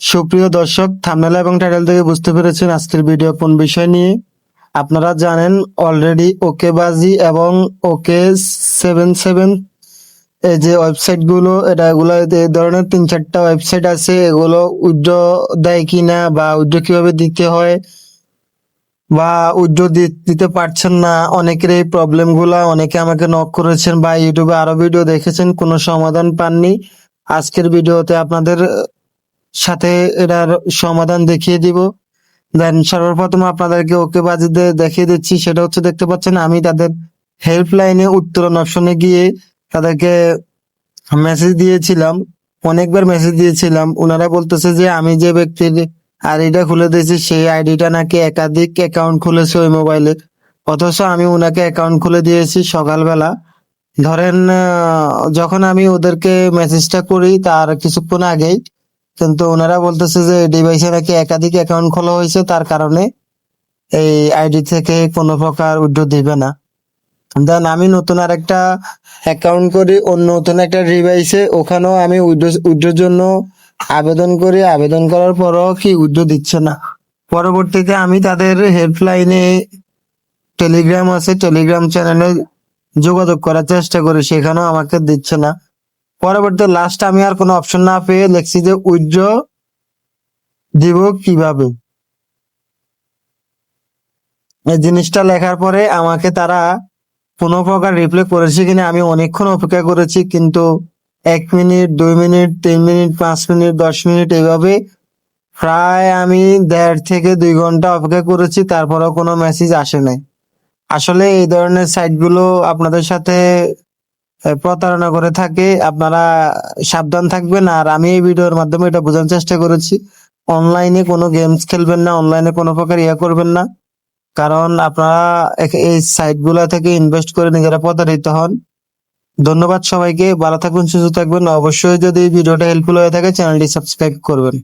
সুপ্রিয় দর্শক, থামনেলা এবং টাইটেল থেকে বুঝতে পেরেছেন আজকের ভিডিও কোন বিষয় নিয়ে। আপনারা জানেন অলরেডি ওকে বাজি এবং ওকে সেভেন সেভেন এই যে ওয়েবসাইটগুলো, এটা এগুলো এই ধরনের তিন চারটা ওয়েবসাইট আছে, এগুলো উইড্র দেয় কিনা বা উইড্র কীভাবে দিতে হয় বা উইড্র দিতে পারছেন না, অনেকের এই প্রবলেমগুলা, অনেকে আমাকে নক করেছেন বা ইউটিউবে আরও ভিডিও দেখেছেন, কোনো সমাধান পাননি। আজকের ভিডিওতে আপনাদের সাথে এটার সমাধান দেখিয়ে দিব। দেন সর্বপ্রথম আপনাদেরকে ওকে বাজিতে দেখিয়ে দিচ্ছি, সেটা হচ্ছে দেখতে পাচ্ছেন আমি তাদের হেল্পলাইনে উত্তরণ অপশনে গিয়ে তাদেরকে মেসেজ দিয়েছিলাম, অনেকবার মেসেজ দিয়েছিলাম। ওনারা বলতেছে যে আমি যে ব্যক্তির আইডিটা খুলে দিয়েছি, সেই আইডিটা নাকি একাধিক অ্যাকাউন্ট খুলেছে ওই মোবাইলে অথচ আমি ওনাকে অ্যাকাউন্ট খুলে দিয়েছি সকালবেলা। ধরেন যখন আমি ওদেরকে মেসেজটা করি, তার কিছুক্ষণ আগেই কিন্তু ওনারা বলতেছে যে ডিভাইসে নাকি একাধিক অ্যাকাউন্ট খোলা হয়েছে, তার কারণে এই আইডি থেকে কোনো প্রকার উইথড্র দিবে না। দেন আমি নতুন আর একটা অ্যাকাউন্ট করি, অন্য নতুন একটা ডিভাইসে ওখানেও আমি উইথড্রোর জন্য আবেদন করি। আবেদন করার পরও কি উইথড্র দিচ্ছে না। পরবর্তীতে আমি তাদের হেল্পলাইনে টেলিগ্রাম আছে টেলিগ্রাম চ্যানেলে যোগাযোগ করার চেষ্টা করি, সেখানেও আমাকে দিচ্ছে না। পরবর্তী লাস্ট আমি আর কোনো অপশন না পেয়ে লিখছি যে উইথড্র দিব কীভাবে। এই জিনিসটা লেখার পরে আমাকে তারা কোনো প্রকার রিপ্লে করেছে কিনা আমি অনেকক্ষণ অপেক্ষা করেছি, কিন্তু এক মিনিট, দুই মিনিট, তিন মিনিট, পাঁচ মিনিট, দশ মিনিট এইভাবে প্রায় আমি দেড় থেকে দুই ঘণ্টা অপেক্ষা করেছি, তারপরেও কোনো মেসেজ আসে নাই। আসলে এই ধরনের সাইটগুলো আপনাদের সাথে প্রতারণা করে থাকে, আপনারা সাবধান থাকবেন। আর আমি এই ভিডিওর মাধ্যমে এটা বোঝানোর চেষ্টা করেছি, অনলাইনে কোনো গেমস খেলবেন না, অনলাইনে কোনো প্রকার ইয়া করবেন না। কারণ আপনারা এই সাইটগুলা থেকে ইনভেস্ট করে নিজেরা প্রতারিত হন। ধন্যবাদ সবাইকে, ভালো থাকবেন, সুস্থ থাকবেন। অবশ্যই যদি ভিডিওটা হেল্পফুল হয়ে থাকে, চ্যানেলটি সাবস্ক্রাইব করবেন।